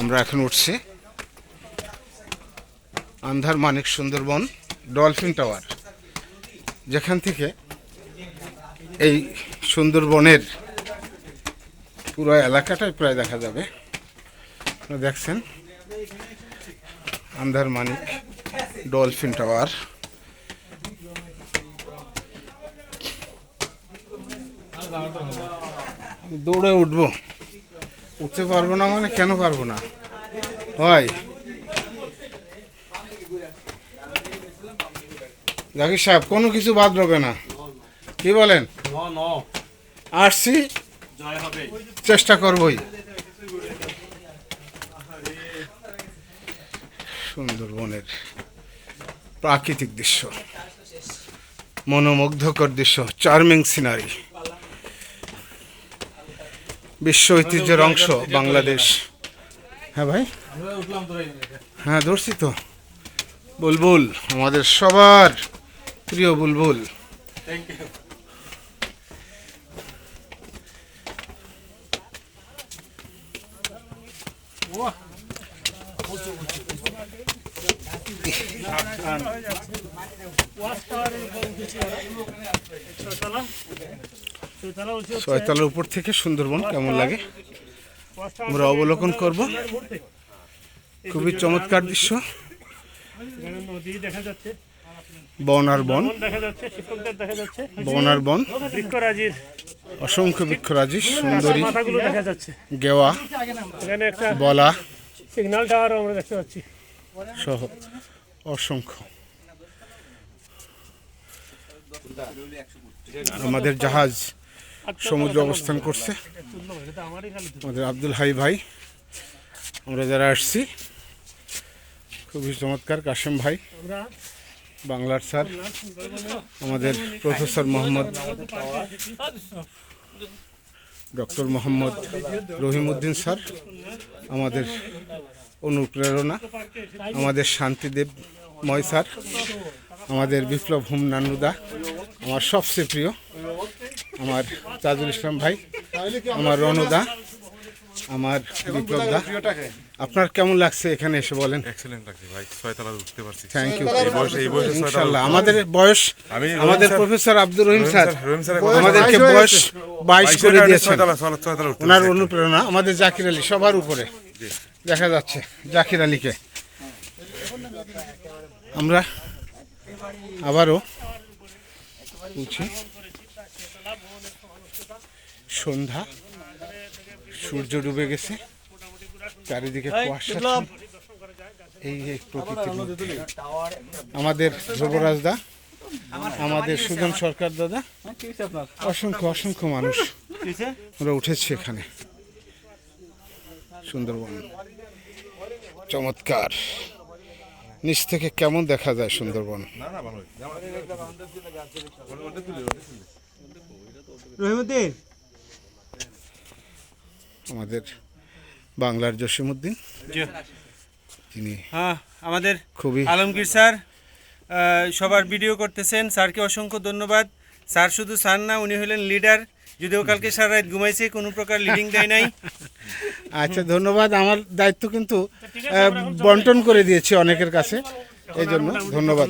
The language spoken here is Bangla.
আমরা এখন উঠছি আন্ধার মানিক সুন্দরবন ডলফিন টাওয়ার। যেখান থেকে এই সুন্দরবনের পুরো এলাকাটাই প্রায় দেখা যাবে। দেখছেন আন্ধার মানিক ডলফিন টাওয়ার। দৌড়ে উঠবো। উঠতে পারব না মানে কেন পারব না? হয় জাকির সাহেব কোনো কিছু বাদ রবে না। কি বলেন? আসছি। চেষ্টা করবই। সুন্দরবনের প্রাকৃতিক দৃশ্য মনোমুগ্ধকর দৃশ্য চার্মিং সিনারি বিশ্ব ঐতিহ্যের অংশ বাংলাদেশ। হ্যাঁ ভাই? হ্যাঁ ধরছি তো। বুলবুল আমাদের সবার প্রিয় বুলবুল। ছয়তলার উপর থেকে সুন্দরবন কেমন লাগে? আমরা অবলোকন করব। খুবই চমৎকার দৃশ্য। বন আর বন। বন আর বন। বৃক্ষরাজির অসংখ্য বৃক্ষরাজি সুন্দরী গেওয়া এখানে একটা বলা। সিগন্যাল টাওয়ারও আমরা দেখতে পাচ্ছি। সহ অসংখ্য। আমাদের জাহাজ সমুদ্রে অবস্থান করছে। আমাদের আব্দুল হাই ভাই, আমরা যারা আসছি, খুবই চমৎকার। কাশেম ভাই, বাংলার স্যার, আমাদের professor Mohammad doctor Mohammad Rahimuddin sir, আমাদের অনুপ্রেরণা। আমাদের শান্তিদেব ময় স্যার আমাদের বিপ্লব হোম নানুদা আমার সবচেয়ে প্রিয় আমার তাজুল ইসলাম ভাই আমার রনুদা আমার বিপ্লব দা। আপনার কেমন লাগছে এখানে এসে বলেন? এক্সেলেন্ট লাগছে ভাই ছয়তলা উঠতে পারছি। থ্যাংক ইউ এই বয়সে এই বয়সে ছয়তলা ইনশাল্লাহ। আমাদের বয়স আমি আমাদের প্রফেসর আব্দুর রহিম স্যার। আমাদেরকে বয়স বাইশ করে দিয়েছেন। ওনার অনুপ্রেরণা। আমাদের জাকির আলী সবার উপরে। দেখা যাচ্ছে জাকির আলীকে। আমরা আবারও উঠি সন্ধ্যা সূর্য ডুবে গেছে চারিদিকে কুয়াশা এই প্রকৃতির আমাদের ধ্রুবরাজ দা আমাদের সুজন সরকার দাদা অসংখ্য অসংখ্য মানুষ আমরা উঠেছি এখানে। সুন্দরবন। চমৎকার। নিচ থেকে কেমন দেখা যায় সুন্দরবন? আমাদের বাংলার জসিমুদ্দিন তিনি হ্যাঁ আমাদের খুবই আলমগীর স্যার সবার ভিডিও করতেছেন। স্যারকে অসংখ্য ধন্যবাদ। স্যার শুধু স্যার না উনি হলেন লিডার যদিও কালকে সারা রাত ঘুমাইছে কোনো প্রকার লিডিং দেয় নাই। আচ্ছা ধন্যবাদ। আমার দায়িত্ব কিন্তু বন্টন করে দিয়েছি অনেকের কাছে। এই জন্য ধন্যবাদ।